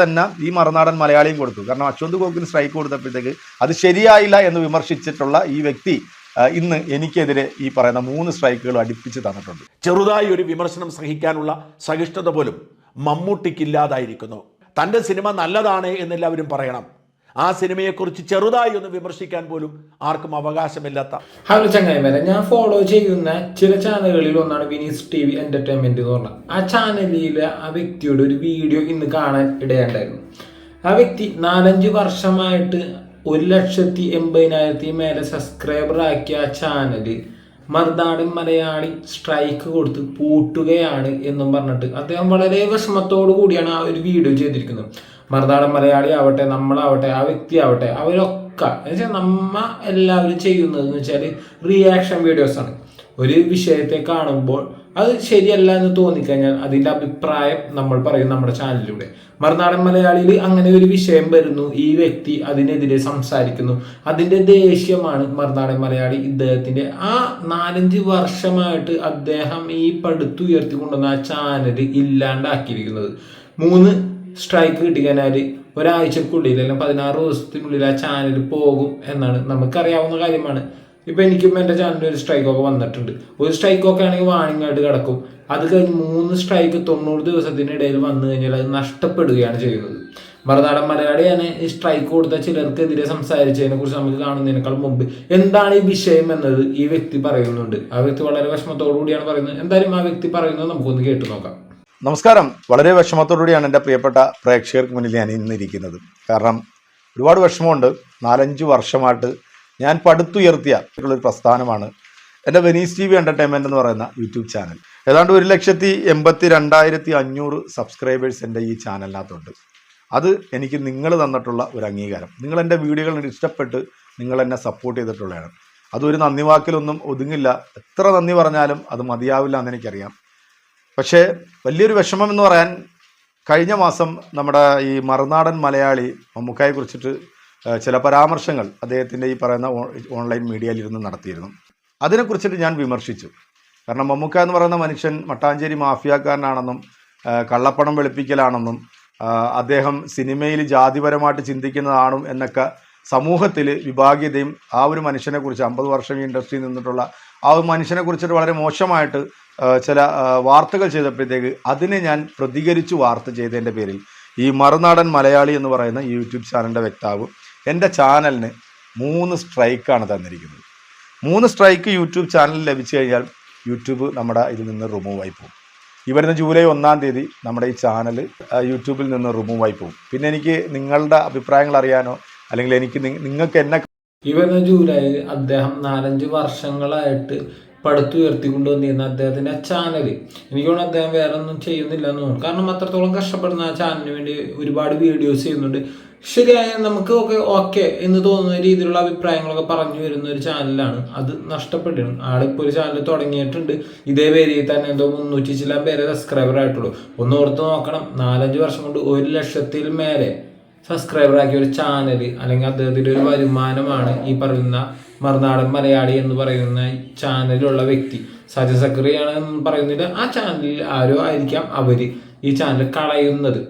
തന്നെ ഈ മറുനാടൻ മലയാളിയും കൊടുത്തു. കാരണം അശ്വന്ത് ഗോകിന് സ്ട്രൈക്ക് കൊടുത്തപ്പോഴത്തേക്ക് അത് ശരിയായില്ല എന്ന് വിമർശിച്ചിട്ടുള്ള ഈ വ്യക്തി ഇന്ന് എനിക്കെതിരെ ഈ പറയുന്ന മൂന്ന് സ്ട്രൈക്കുകൾ അടുപ്പിച്ച് തന്നിട്ടുണ്ട്. ചെറുതായി ഒരു വിമർശനം സഹിക്കാനുള്ള സഹിഷ്ണുത പോലും മമ്മൂട്ടിക്കില്ലാതായിരിക്കുന്നു. തന്റെ സിനിമ നല്ലതാണ് എന്നെല്ലാവരും പറയണം. ആ സിനിമയെക്കുറിച്ച് ചെറുതായി ഒന്ന് വിമർശിക്കാൻ പോലും ആർക്കും അവകാശമില്ലാത്ത ഹലോ ചങ്ങായിമാരെ ഞാൻ ഫോളോ ചെയ്യുന്ന ചില ചാനലുകളിൽ ഒന്നാണ് വിനീസ് ടി വി എന്റർടൈൻമെന്റ് എന്ന് പറഞ്ഞത്. ആ ചാനലിലെ ആ വ്യക്തിയുടെ ഒരു വീഡിയോ ഇന്ന് കാണാൻ ഇടയുണ്ടായിരുന്നു. ആ വ്യക്തി നാലഞ്ച് വർഷമായിട്ട് ഒരു ലക്ഷത്തി എൺപതിനായിരത്തി മേലെ സബ്സ്ക്രൈബർ ആക്കിയ ആ ചാനൽ മറുനാടൻ മലയാളി സ്ട്രൈക്ക് കൊടുത്ത് പൂട്ടുകയാണ് എന്നും പറഞ്ഞിട്ട് അദ്ദേഹം വളരെ വിഷമത്തോടു കൂടിയാണ് ആ ഒരു വീഡിയോ ചെയ്തിരിക്കുന്നത്. മറുനാടൻ മലയാളി ആവട്ടെ നമ്മളാവട്ടെ ആ വ്യക്തി ആവട്ടെ അവരൊക്കെ എന്നുവെച്ചാൽ നമ്മ എല്ലാവരും ചെയ്യുന്നത് എന്ന് വെച്ചാൽ റിയാക്ഷൻ വീഡിയോസ് ആണ്. ഒരു വിഷയത്തെ കാണുമ്പോൾ അത് ശരിയല്ല എന്ന് തോന്നിക്കഴിഞ്ഞാൽ അതിന്റെ അഭിപ്രായം നമ്മൾ പറയും നമ്മുടെ ചാനലിലൂടെ. മറുനാടൻ മലയാളിയിൽ അങ്ങനെ ഒരു വിഷയം വരുന്നു ഈ വ്യക്തി അതിനെതിരെ സംസാരിക്കുന്നു. അതിന്റെ ദേഷ്യമാണ് മറുനാടൻ മലയാളി ഇദ്ദേഹത്തിന്റെ ആ നാലഞ്ച് വർഷമായിട്ട് അദ്ദേഹം ഈ പടുത്തുയർത്തിക്കൊണ്ടുവന്ന ആ ചാനൽ ഇല്ലാണ്ടാക്കിയിരിക്കുന്നത്. മൂന്ന് സ്ട്രൈക്ക് കിട്ടിക്കഴിഞ്ഞാൽ ഒരാഴ്ചക്കുള്ളിൽ അല്ലെങ്കിൽ പതിനാറ് ദിവസത്തിനുള്ളിൽ ആ ചാനൽ പോകും എന്നാണ് നമുക്കറിയാവുന്ന കാര്യമാണ്. ഇപ്പം എനിക്കും എന്റെ ചാനലിൽ ഒരു സ്ട്രൈക്കൊക്കെ വന്നിട്ടുണ്ട്. ഒരു സ്ട്രൈക്കൊക്കെ ആണെങ്കിൽ വാണിംഗ് ആയിട്ട് കിടക്കും. അത് കഴിഞ്ഞ് മൂന്ന് സ്ട്രൈക്ക് തൊണ്ണൂറ് ദിവസത്തിനിടയിൽ വന്നു കഴിഞ്ഞാൽ അത് നഷ്ടപ്പെടുകയാണ് ചെയ്യുന്നത്. മറുനാടൻ ഞാൻ ഈ സ്ട്രൈക്ക് കൊടുത്ത ചിലർക്കെതിരെ സംസാരിച്ചതിനെ കുറിച്ച് നമുക്ക് കാണുന്നതിനേക്കാൾ മുമ്പ് എന്താണ് ഈ വിഷയം എന്നത് ഈ വ്യക്തി പറയുന്നുണ്ട്. ആ വ്യക്തി വളരെ വിഷമത്തോടു കൂടിയാണ് പറയുന്നത്. എന്തായാലും ആ വ്യക്തി പറയുന്നത് നമുക്കൊന്ന് കേട്ടു നോക്കാം. നമസ്കാരം. വളരെ വിഷമത്തോടുകൂടിയാണ് എന്റെ പ്രിയപ്പെട്ട പ്രേക്ഷകർക്ക് മുന്നിൽ ഞാൻ ഇന്നിരിക്കുന്നത്. കാരണം ഒരുപാട് വിഷമമുണ്ട്. നാലഞ്ച് വർഷമായിട്ട് ഞാൻ പടുത്തുയർത്തിയ ഒരു പ്രസ്ഥാനമാണ് എന്റെ വെനീസ് ടി വി എന്റർടൈൻമെന്റ് എന്ന് പറയുന്ന യൂട്യൂബ് ചാനൽ. ഏതാണ്ട് ഒരു ലക്ഷത്തി എൺപത്തി രണ്ടായിരത്തി അഞ്ഞൂറ് സബ്സ്ക്രൈബേഴ്സ് എന്റെ ഈ ചാനലിനകത്തുണ്ട്. അത് എനിക്ക് നിങ്ങൾ തന്നിട്ടുള്ള ഒരു അംഗീകാരം. നിങ്ങൾ എന്റെ വീഡിയോകൾ ഇഷ്ടപ്പെട്ട് നിങ്ങൾ എന്നെ സപ്പോർട്ട് ചെയ്തിട്ടുള്ളതാണ്. അതൊരു നന്ദി വാക്കിലൊന്നും ഒതുങ്ങില്ല. എത്ര നന്ദി പറഞ്ഞാലും അത് മതിയാവില്ല എന്ന് എനിക്കറിയാം. പക്ഷേ വലിയൊരു വിഷമം എന്ന് പറയാൻ കഴിഞ്ഞ മാസം നമ്മുടെ ഈ മറുനാടൻ മലയാളി മമ്മൂക്കായെ കുറിച്ചിട്ട് ചില പരാമർശങ്ങൾ അദ്ദേഹത്തിന്റെ ഈ പറയുന്ന ഓൺലൈൻ മീഡിയയിലിരുന്ന് നടത്തിയിരുന്നു. അതിനെക്കുറിച്ചിട്ട് ഞാൻ വിമർശിച്ചു. കാരണം മമ്മൂക്ക എന്ന് പറയുന്ന മനുഷ്യൻ മട്ടാഞ്ചേരി മാഫിയാക്കാരനാണെന്നും കള്ളപ്പണം വെളുപ്പിക്കലാണെന്നും അദ്ദേഹം സിനിമയിൽ ജാതിപരമായിട്ട് ചിന്തിക്കുന്നതാണും എന്നൊക്കെ സമൂഹത്തിൽ വിഭാഗീയതയും ആ ഒരു മനുഷ്യനെക്കുറിച്ച് അമ്പത് വർഷം ഇൻഡസ്ട്രിയിൽ നിന്നിട്ടുള്ള ആ ഒരു മനുഷ്യനെക്കുറിച്ചിട്ട് വളരെ മോശമായിട്ട് ചില വാർത്തകൾ ചെയ്തപ്പോഴത്തേക്ക് അതിനെ ഞാൻ പ്രതികരിച്ച് വാർത്ത ചെയ്തതിന്റെ പേരിൽ ഈ മറുനാടൻ മലയാളി എന്ന് പറയുന്ന യൂട്യൂബ് ചാനലിന്റെ വ്യക്താവ് എന്റെ ചാനലിന് മൂന്ന് സ്ട്രൈക്കാണ് തന്നിരിക്കുന്നത്. മൂന്ന് സ്ട്രൈക്ക് യൂട്യൂബ് ചാനലിൽ ലഭിച്ചു കഴിഞ്ഞാൽ യൂട്യൂബ് നമ്മുടെ ഇതിൽ നിന്ന് റിമൂവ് ആയി പോകും. ഈ വരുന്ന ജൂലൈ ഒന്നാം തീയതി നമ്മുടെ ഈ ചാനൽ യൂട്യൂബിൽ നിന്ന് റിമൂവ് ആയി പോകും. പിന്നെ എനിക്ക് നിങ്ങളുടെ അഭിപ്രായങ്ങൾ അറിയാനോ അല്ലെങ്കിൽ എനിക്ക് നിങ്ങൾക്ക് എന്നെ ഈ വരുന്ന ജൂലൈയിൽ അദ്ദേഹം നാലഞ്ച് വർഷങ്ങളായിട്ട് പടുത്തുയർത്തിക്കൊണ്ടുവന്നിരുന്ന അദ്ദേഹത്തിന്റെ ആ ചാനൽ എനിക്ക് തോന്നുന്നു അദ്ദേഹം വേറെ ഒന്നും ചെയ്യുന്നില്ല എന്ന് തോന്നുന്നു. കാരണം അത്രത്തോളം കഷ്ടപ്പെടുന്ന ആ ചാനലിന് വേണ്ടി ഒരുപാട് വീഡിയോസ് ചെയ്യുന്നുണ്ട്. ശരിയായ നമുക്ക് ഒക്കെ ഓക്കെ എന്ന് തോന്നുന്ന രീതിയിലുള്ള അഭിപ്രായങ്ങളൊക്കെ പറഞ്ഞു വരുന്ന ഒരു ചാനലാണ് അത് നഷ്ടപ്പെട്ടിരുന്നു. ആളിപ്പോൾ ഒരു ചാനൽ തുടങ്ങിയിട്ടുണ്ട്. ഇതേ പേരിൽ തന്നെ എന്തോ മുന്നൂറ്റി ചില പേരെ സബ്സ്ക്രൈബർ ആയിട്ടുള്ളൂ. ഒന്ന് ഓർത്ത് നോക്കണം. നാലഞ്ച് വർഷം കൊണ്ട് ഒരു ലക്ഷത്തിൽ മേലെ സബ്സ്ക്രൈബർ ആക്കിയ ഒരു ചാനൽ അല്ലെങ്കിൽ അദ്ദേഹത്തിന്റെ ഒരു വരുമാനമാണ് ഈ പറയുന്ന മറുനാടൻ മലയാളി എന്ന് പറയുന്ന ചാനലിലുള്ള വ്യക്തി സജ സക്രിയാണ് എന്ന് പറയുന്നില്ല. ആ ചാനലിൽ ആരോ ആയിരിക്കാം അവർ ഈ ചാനൽ കളയുന്നത്.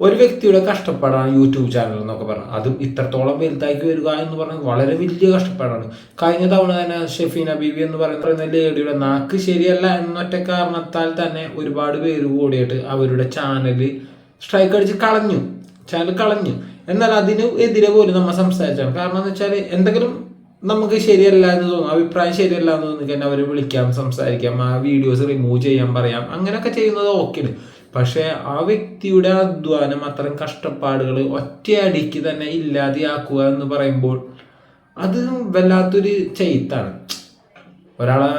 ഒരു വ്യക്തിയുടെ കഷ്ടപ്പാടാണ് യൂട്യൂബ് ചാനൽ എന്നൊക്കെ പറഞ്ഞത് അതും ഇത്രത്തോളം വലുതാക്കി വരിക എന്ന് പറഞ്ഞാൽ വളരെ വലിയ കഷ്ടപ്പാടാണ്. കഴിഞ്ഞ തവണ തന്നെ ഷെഫീന ബീബി എന്ന് പറയുന്ന ലേഡിയുടെ നാക്ക് ശരിയല്ല എന്നൊറ്റ കാരണത്താൽ തന്നെ ഒരുപാട് പേര് കൂടിയിട്ട് അവരുടെ ചാനൽ സ്ട്രൈക്ക് അടിച്ച് കളഞ്ഞു. ചാനൽ കളഞ്ഞു. എന്നാൽ അതിന് എതിരെ പോലും നമ്മൾ സംസാരിച്ചാണ്. കാരണം എന്ന് വെച്ചാൽ എന്തെങ്കിലും നമുക്ക് ശരിയല്ല എന്ന് തോന്നും അഭിപ്രായം ശരിയല്ല എന്ന് തോന്നി കഴിഞ്ഞാൽ അവരെ വിളിക്കാം സംസാരിക്കാം ആ വീഡിയോസ് റിമൂവ് ചെയ്യാൻ പറയാം അങ്ങനെയൊക്കെ ചെയ്യുന്നത് ഓക്കെയാണ് പക്ഷേ ആ വ്യക്തിയുടെ അധ്വാനം അത്തരം കഷ്ടപ്പാടുകൾ ഒറ്റയടിക്ക് തന്നെ ഇല്ലാതെയാക്കുക എന്ന് പറയുമ്പോൾ അത് വല്ലാത്തൊരു ചെയ്ത്താണ്. ഒരാളെ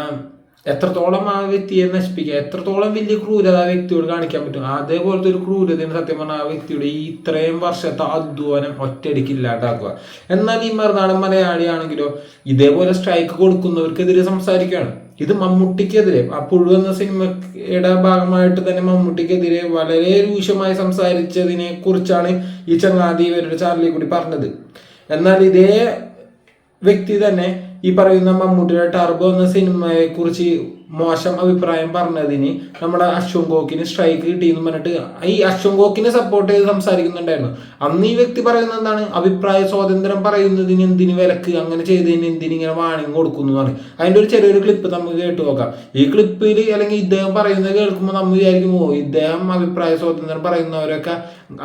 എത്രത്തോളം ആ വ്യക്തിയെ നശിപ്പിക്കുക എത്രത്തോളം വലിയ ക്രൂരത ആ വ്യക്തിയോട് കാണിക്കാൻ പറ്റും. അതേപോലത്തെ ഒരു ക്രൂരതയും സത്യം പറഞ്ഞാൽ ആ വ്യക്തിയുടെ ഈ ഇത്രയും വർഷത്തെ അധ്വാനം ഒറ്റയടിക്ക് ഇല്ലാണ്ടാക്കുക. എന്നാൽ ഈ മറുനാടൻ മലയാളിയാണെങ്കിലോ ഇതേപോലെ സ്ട്രൈക്ക് കൊടുക്കുന്നവർക്കെതിരെ സംസാരിക്കുകയാണ്. ഇത് മമ്മൂട്ടിക്കെതിരെ ആ പുഴു എന്ന സിനിമയുടെ ഭാഗമായിട്ട് തന്നെ മമ്മൂട്ടിക്കെതിരെ വളരെ രൂക്ഷമായി സംസാരിച്ചതിനെ കുറിച്ചാണ് ഈ ചങ്ങാതി ഇവരുടെ ചാനലിൽ കൂടി പറഞ്ഞത്. എന്നാൽ ഇതേ വ്യക്തി തന്നെ ഈ പറയുന്ന മമ്മൂട്ടിയുടെ ടർബോ എന്ന സിനിമയെ കുറിച്ച് മോശം അഭിപ്രായം പറഞ്ഞതിന് നമ്മുടെ അശ്വം ഗോക്കിന് സ്ട്രൈക്ക് കിട്ടിയെന്ന് പറഞ്ഞിട്ട് ഈ അശ്വം ഗോക്കിനെ സപ്പോർട്ട് ചെയ്ത് സംസാരിക്കുന്നുണ്ടായിരുന്നു. അന്ന് ഈ വ്യക്തി പറയുന്നത് എന്താണ്? അഭിപ്രായ സ്വാതന്ത്ര്യം പറയുന്നതിന് എന്തിന് വിലക്ക്? അങ്ങനെ ചെയ്തതിന് എന്തിന് ഇങ്ങനെ വാണിങ് കൊടുക്കുന്നു എന്ന് അതിന്റെ ഒരു ചെറിയൊരു ക്ലിപ്പ് നമുക്ക് കേട്ടു നോക്കാം. ഈ ക്ലിപ്പിൽ അല്ലെങ്കിൽ ഇദ്ദേഹം പറയുന്നത് കേൾക്കുമ്പോൾ നമ്മൾ വിചാരിക്കും ഓ ഇദ്ദേഹം അഭിപ്രായ സ്വാതന്ത്ര്യം പറയുന്നവരൊക്കെ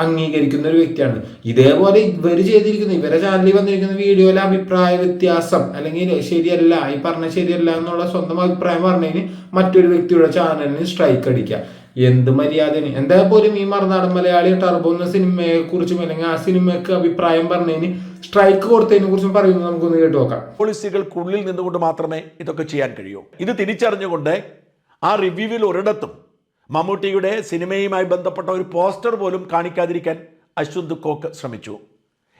അംഗീകരിക്കുന്ന ഒരു വ്യക്തിയാണ്. ഇതേപോലെ ഇവർ ചെയ്തിരിക്കുന്ന ഇവരെ ചാനലിൽ വന്നിരിക്കുന്ന വീഡിയോയിലെ അഭിപ്രായ വ്യത്യാസം അല്ലെങ്കിൽ ശരിയല്ല ഈ പറഞ്ഞ ശരിയല്ല എന്നുള്ള സ്വന്തം അഭിപ്രായം പറഞ്ഞതിന് മറ്റൊരു വ്യക്തിയുടെ ചാനലിന് സ്ട്രൈക്ക് അടിക്കുക. എന്ത് മര്യാദന് എന്താ പോലും ഈ മറുനാടൻ മലയാളി ടർബോ എന്ന സിനിമയെ കുറിച്ചും അല്ലെങ്കിൽ ആ സിനിമയ്ക്ക് അഭിപ്രായം പറഞ്ഞതിന് സ്ട്രൈക്ക് കൊടുത്തതിനെ കുറിച്ചും പറയുന്നത് നമുക്കൊന്ന് കേട്ടു നോക്കാം. പോളിസികൾക്കുള്ളിൽ നിന്നുകൊണ്ട് മാത്രമേ ഇതൊക്കെ ചെയ്യാൻ കഴിയൂ. ഇത് തിരിച്ചറിഞ്ഞുകൊണ്ട് ആ റിവ്യൂവിൽ ഒരിടത്തും മമ്മൂട്ടിയുടെ സിനിമയുമായി ബന്ധപ്പെട്ട ഒരു പോസ്റ്റർ പോലും കാണിക്കാതിരിക്കാൻ അശ്വന്ത് കോക്ക് ശ്രമിച്ചു.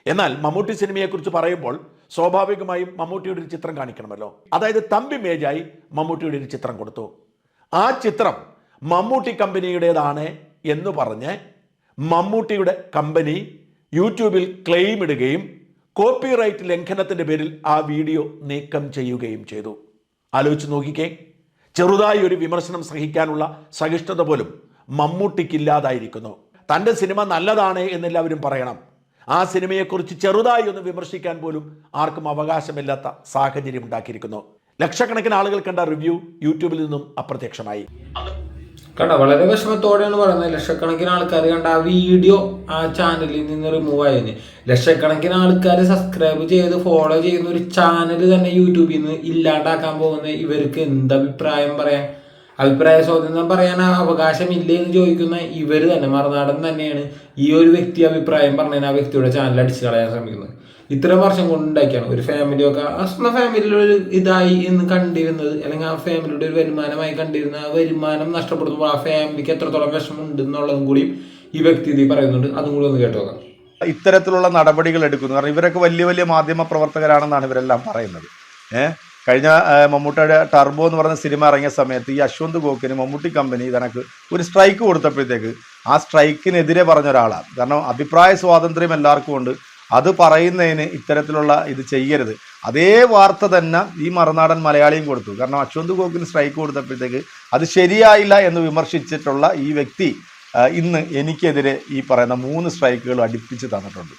എന്നാൽ മമ്മൂട്ടി സിനിമയെക്കുറിച്ച് പറയുമ്പോൾ സ്വാഭാവികമായും മമ്മൂട്ടിയുടെ ഒരു ചിത്രം കാണിക്കണമല്ലോ. അതായത് തമ്പി മേജായി മമ്മൂട്ടിയുടെ ഒരു ചിത്രം കൊടുത്തു. ആ ചിത്രം മമ്മൂട്ടി കമ്പനിയുടേതാണ് എന്ന് പറഞ്ഞ് മമ്മൂട്ടിയുടെ കമ്പനി യൂട്യൂബിൽ ക്ലെയിം ഇടുകയും കോപ്പിറൈറ്റ് ലംഘനത്തിന്റെ പേരിൽ ആ വീഡിയോ നീക്കം ചെയ്യുകയും ചെയ്തു. ആലോചിച്ച് നോക്കിക്കേ. ചെറുതായി ഒരു വിമർശനം സഹിക്കാനുള്ള സഹിഷ്ണുത പോലും മമ്മൂട്ടിക്കില്ലാതായിരിക്കുന്നു. തന്റെ സിനിമ നല്ലതാണ് എന്നെല്ലാവരും പറയണം. ആ സിനിമയെക്കുറിച്ച് ചെറുതായി ഒന്ന് വിമർശിക്കാൻ പോലും ആർക്കും അവകാശമില്ലാത്ത സാഹചര്യം ഉണ്ടാക്കിയിരിക്കുന്നു. ലക്ഷക്കണക്കിന് ആളുകൾ കണ്ട റിവ്യൂ യൂട്യൂബിൽ നിന്നും അപ്രത്യക്ഷമായി. കണ്ട വളരെ വിഷമത്തോടെയാണ് പറയുന്നത്. ലക്ഷക്കണക്കിന് ആൾക്കാർ കണ്ട ആ വീഡിയോ ആ ചാനലിൽ നിന്ന് റിമൂവ് ആയതിന്. ലക്ഷക്കണക്കിന് ആൾക്കാർ സബ്സ്ക്രൈബ് ചെയ്ത് ഫോളോ ചെയ്യുന്ന ഒരു ചാനൽ തന്നെ യൂട്യൂബിൽ നിന്ന് ഇല്ലാണ്ടാക്കാൻ പോകുന്ന ഇവർക്ക് എന്ത് അഭിപ്രായം പറയാൻ? അഭിപ്രായ സ്വാതന്ത്ര്യം പറയാൻ അവകാശമില്ലേ എന്ന് ചോദിക്കുന്ന ഇവർ തന്നെ മറുനാടൻ തന്നെയാണ് ഈ ഒരു വ്യക്തി അഭിപ്രായം പറഞ്ഞതിന് ആ വ്യക്തിയുടെ ചാനൽ അടിച്ചു കളയാൻ ശ്രമിക്കുന്നത്. ഇത്ര വർഷം കൊണ്ടുണ്ടാക്കിയാണ് ഒരു ഫാമിലിയൊക്കെ ആ സ്വന്തം ഫാമിലിയുടെ ഒരു ഇതായി എന്ന് കണ്ടിരുന്നത് അല്ലെങ്കിൽ ആ ഫാമിലിയുടെ ഒരു വരുമാനമായി കണ്ടിരുന്ന ആ വരുമാനം നഷ്ടപ്പെടുമ്പോൾ ആ ഫാമിലിക്ക് എത്രത്തോളം വിഷമമുണ്ട് എന്നുള്ളതും കൂടി ഈ വ്യക്തി ഇത് പറയുന്നുണ്ട്. അതും കൂടി ഒന്ന് കേട്ടു നോക്കാം. ഇത്തരത്തിലുള്ള നടപടികൾ എടുക്കുന്നു. കാരണം ഇവരൊക്കെ വലിയ വലിയ മാധ്യമ പ്രവർത്തകരാണെന്നാണ് ഇവരെല്ലാം പറയുന്നത്. ഏഹ്? കഴിഞ്ഞ മമ്മൂട്ടിയുടെ ടർബോ എന്ന് പറഞ്ഞ സിനിമ ഇറങ്ങിയ സമയത്ത് ഈ അശ്വന്ത് ഗോക്കിന് മമ്മൂട്ടി കമ്പനി തനക്ക് ഒരു സ്ട്രൈക്ക് കൊടുത്തപ്പോഴത്തേക്ക് ആ സ്ട്രൈക്കിനെതിരെ പറഞ്ഞ ഒരാളാണ് കാരണം അഭിപ്രായ സ്വാതന്ത്ര്യം എല്ലാവർക്കും ഉണ്ട്. അത് പറയുന്നതിന് ഇത്തരത്തിലുള്ള ഇത് ചെയ്യരുത്. അതേ വാർത്ത തന്നെ ഈ മറുനാടൻ മലയാളിയും കൊടുത്തു. കാരണം അശ്വന്ത് ഗോക്കിന് സ്ട്രൈക്ക് കൊടുത്തപ്പോഴത്തേക്ക് അത് ശരിയായില്ല എന്ന് വിമർശിച്ചിട്ടുള്ള ഈ വ്യക്തി ഇന്ന് എനിക്കെതിരെ ഈ പറയുന്ന മൂന്ന് സ്ട്രൈക്കുകൾ അടുപ്പിച്ച് തന്നിട്ടുണ്ട്.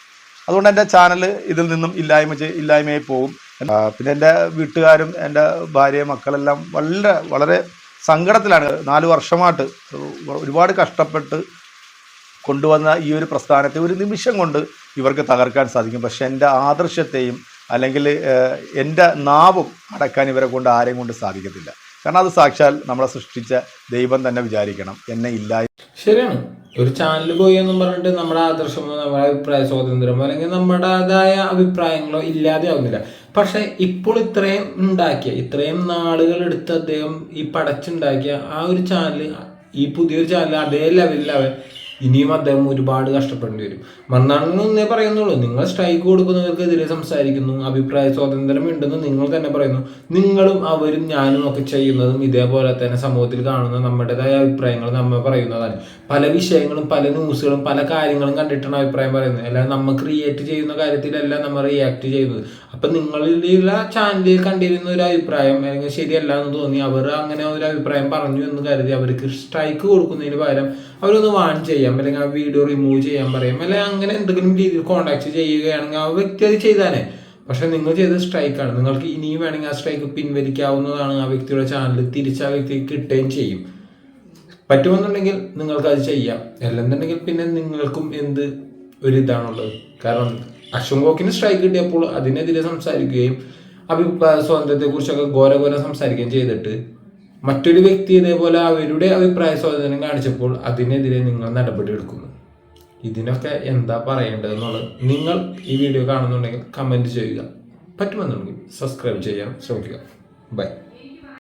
അതുകൊണ്ട് എന്റെ ചാനൽ ഇതിൽ നിന്നും ഇല്ലായ്മ ഇല്ലായ്മയായി പോകും. പിന്നെ എന്റെ വീട്ടുകാരും എന്റെ ഭാര്യ മക്കളെല്ലാം വളരെ വളരെ സങ്കടത്തിലാണ്. നാല് വർഷമായിട്ട് ഒരുപാട് കഷ്ടപ്പെട്ട് കൊണ്ടുവന്ന ഈ ഒരു പ്രസ്ഥാനത്തെ ഒരു നിമിഷം കൊണ്ട് ഇവർക്ക് തകർക്കാൻ സാധിക്കും. പക്ഷെ എന്റെ ആദർശത്തെയും അല്ലെങ്കിൽ എന്റെ നാവും അടക്കാൻ ഇവരെ കൊണ്ട് ആരെയും കൊണ്ട് സാധിക്കത്തില്ല. കാരണം അത് സാക്ഷാൽ നമ്മളെ സൃഷ്ടിച്ച ദൈവം തന്നെ വിചാരിക്കണം. എന്നെ ഇല്ല ശരിയാണ്. ഒരു ചാനൽ പോയി എന്നും പറഞ്ഞിട്ട് നമ്മുടെ ആദർശമോ നമ്മുടെ അഭിപ്രായ സ്വാതന്ത്ര്യമോ അല്ലെങ്കിൽ നമ്മുടേതായ അഭിപ്രായങ്ങളോ ഇല്ലാതെയാവുന്നില്ല. പക്ഷെ ഇപ്പോൾ ഇത്രയും ഉണ്ടാക്കിയ ഇത്രയും നാളുകൾ എടുത്ത് അദ്ദേഹം ഈ പടച്ചുണ്ടാക്കിയ ആ ഒരു ചാനൽ ഈ പുതിയൊരു ചാനൽ അതേ ലെവലിൽ അവൻ ഇനിയും അദ്ദേഹം ഒരുപാട് കഷ്ടപ്പെടേണ്ടി വരും. മറുനാടിന് ഒന്നേ പറയുന്നുള്ളൂ. നിങ്ങൾ സ്ട്രൈക്ക് കൊടുക്കുന്നവർക്കെതിരെ സംസാരിക്കുന്നു അഭിപ്രായ സ്വാതന്ത്ര്യം ഉണ്ടെന്ന് നിങ്ങൾ തന്നെ പറയുന്നു. നിങ്ങളും അവരും ഞാനും ഒക്കെ ചെയ്യുന്നതും ഇതേപോലെ തന്നെ സമൂഹത്തിൽ കാണുന്ന നമ്മുടേതായ അഭിപ്രായങ്ങൾ നമ്മൾ പറയുന്നതാണ്. പല വിഷയങ്ങളും പല ന്യൂസുകളും പല കാര്യങ്ങളും കണ്ടിട്ടാണ് അഭിപ്രായം പറയുന്നത്. അല്ലാതെ നമ്മൾ ക്രിയേറ്റ് ചെയ്യുന്ന കാര്യത്തിലല്ല നമ്മൾ റിയാക്ട് ചെയ്യുന്നത്. അപ്പൊ നിങ്ങളിലുള്ള ചാനലിൽ കണ്ടിരുന്ന ഒരു അഭിപ്രായം അല്ലെങ്കിൽ ശരിയല്ല എന്ന് തോന്നി അവർ അങ്ങനെ ഒരു അഭിപ്രായം പറഞ്ഞു എന്ന് കരുതി അവർക്ക് സ്ട്രൈക്ക് കൊടുക്കുന്നതിന് പകരം അവരൊന്ന് വാൺ ചെയ്യാം അല്ലെങ്കിൽ ആ വീഡിയോ റിമൂവ് ചെയ്യാൻ പറയാം അല്ലെങ്കിൽ അങ്ങനെ എന്തെങ്കിലും രീതിയിൽ കോണ്ടാക്ട് ചെയ്യുകയാണെങ്കിൽ ആ വ്യക്തി അത് ചെയ്താനേ പക്ഷെ നിങ്ങൾ ചെയ്ത സ്ട്രൈക്കാണ് നിങ്ങൾക്ക് ഇനിയും വേണമെങ്കിൽ ആ സ്ട്രൈക്ക് പിൻവലിക്കാവുന്നതാണ് ആ വ്യക്തിയുടെ ചാനൽ തിരിച്ച് ആ വ്യക്തിക്ക് കിട്ടുകയും ചെയ്യും. പറ്റുമെന്നുണ്ടെങ്കിൽ നിങ്ങൾക്ക് അത് ചെയ്യാം. അല്ലെന്നുണ്ടെങ്കിൽ പിന്നെ നിങ്ങൾക്കും എന്ത് ഒരു ഇതാണുള്ളത്. കാരണം അശ്വങ്കോക്കിന് സ്ട്രൈക്ക് കിട്ടിയപ്പോൾ അതിനെതിരെ സംസാരിക്കുകയും അഭിപ്രായ സ്വാതന്ത്ര്യത്തെക്കുറിച്ചൊക്കെ ഘോര ഘോര സംസാരിക്കുകയും ചെയ്തിട്ട് മറ്റൊരു വ്യക്തി ഇതേപോലെ അവരുടെ അഭിപ്രായ സ്വാതന്ത്ര്യം കാണിച്ചപ്പോൾ അതിനെതിരെ നിങ്ങൾ നടപടി എടുക്കുന്നു. ഇതിനൊക്കെ എന്താ പറയേണ്ടതെന്നുള്ളത് നിങ്ങൾ ഈ വീഡിയോ കാണുന്നുണ്ടെങ്കിൽ കമന്റ് ചെയ്യുക. പറ്റുമെന്നുണ്ടെങ്കിൽ സബ്സ്ക്രൈബ് ചെയ്യാൻ ശ്രമിക്കുക. ബൈ